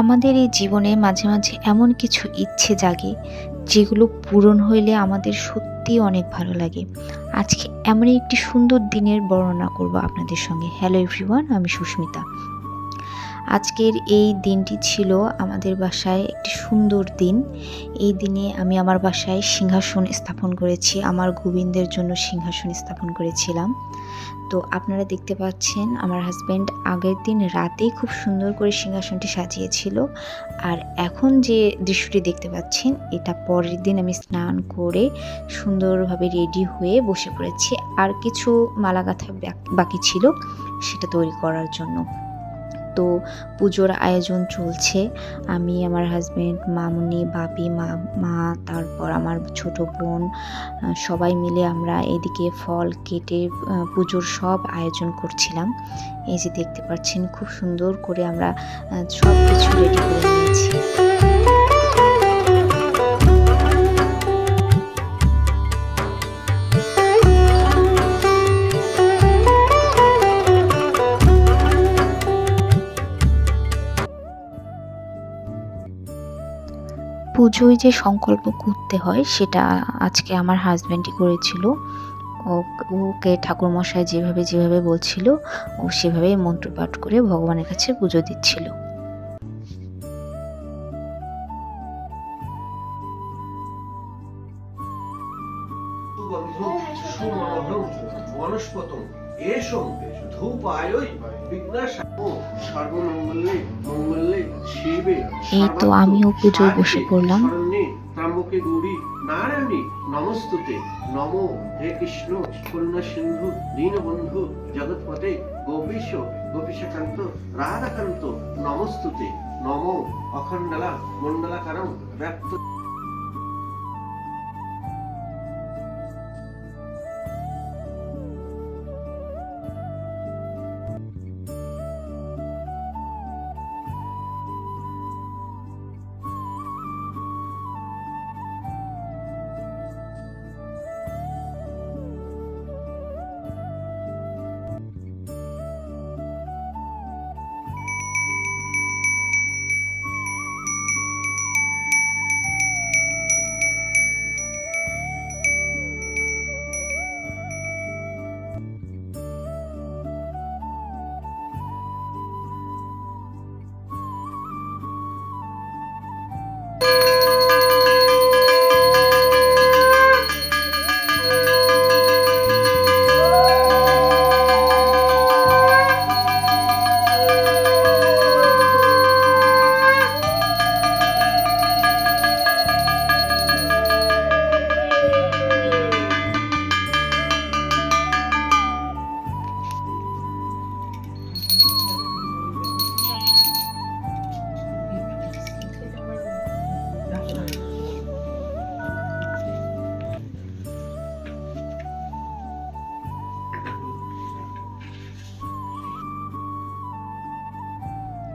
আমাদের এই জীবনে মাঝে মাঝে এমন কিছু ইচ্ছে জাগে, যেগুলো পূরণ হইলে আমাদের সত্যি অনেক ভালো লাগে। আজকে এমনই একটি সুন্দর দিনের বর্ণনা করব আপনাদের সঙ্গে। হ্যালো এভরিওয়ান আমি সুস্মিতা। আজকের এই দিনটি ছিল আমাদের বাসায় একটি সুন্দর দিন। এই দিনে আমি আমার বাসায় সিংহাসন স্থাপন করেছি, আমার গোবিন্দের জন্য সিংহাসন স্থাপন করেছিলাম। তো আপনারা দেখতে পাচ্ছেন, আমার হাজব্যান্ড আগের দিন রাতেই খুব সুন্দর করে সিংহাসনটি সাজিয়েছিল। আর এখন যে দৃশ্যটি দেখতে পাচ্ছেন, এটা পরের দিন আমি স্নান করে সুন্দরভাবে রেডি হয়ে বসে পড়েছি। আর কিছু মালা গাঁথা বাক- বাকি ছিল সেটা তৈরি করার জন্য। তো পুজোর আয়োজন চলছে। আমি, আমার হাজব্যান্ড মামুনি, বাপি, মা মা, তারপর আমার ছোট বোন সবাই মিলে আমরা এদিকে ফল কেটে পুজোর সব আয়োজন করছিলাম। এই যে দেখতে পাচ্ছেন, খুব সুন্দর করে আমরা সব কিছু রেডি করে নিয়েছি। পুজোয় যে সংকল্প করতে হয় সেটা আজকে আমার হাজব্যান্ডই করেছিল ওকে ঠাকুরমশাই যেভাবে যেভাবে বলছিল ও সেভাবে মন্ত্রপাঠ করে ভগবানের কাছে পুজো দিচ্ছিল সুমনোহরং এই তো আমিও পুজোয় বসে পড়লাম। গৌরী নারায়ণী নমস্তুতে নমো হে কৃষ্ণ করুণা সিন্ধু দীনবন্ধু জগৎপতে গোপীশ গোপীশকান্ত রাধাকান্ত নমস্তুতে নমো অখণ্ডলা মণ্ডলাকারং ব্যক্ত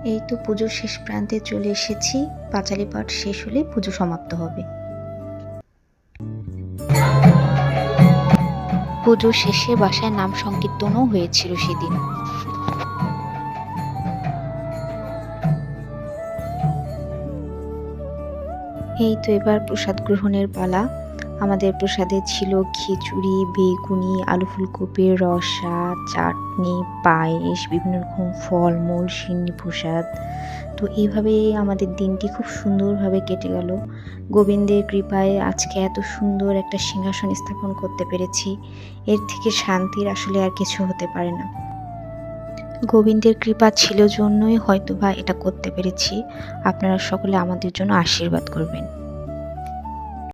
এই তো পুজোর শেষ প্রান্তে চলে এসেছি। পাঁচালি পাঠ শেষ হলে পুজো সমাপ্ত হবে। পুজো শেষে বাসায় নাম সংকীর্তনও হয়েছিল সেদিন। এই তো এবার প্রসাদ গ্রহণের পালা। আমাদের প্রসাদে ছিল খিচুড়ি, বেগুনি, আলু ফুলকপির রসা, চাটনি, পায়েস, বিভিন্ন রকম ফলমূল, সিন্নি প্রসাদ। তো এইভাবে আমাদের দিনটি খুব সুন্দরভাবে কেটে গেল। গোবিন্দের কৃপায় আজকে এত সুন্দর একটা সিংহাসন স্থাপন করতে পেরেছি। এর থেকে শান্তির আসলে আর কিছু হতে পারে না। গোবিন্দের কৃপা ছিল জন্যই হয়তো বা এটা করতে পেরেছি। আপনারা সকলে আমাদের জন্য আশীর্বাদ করবেন।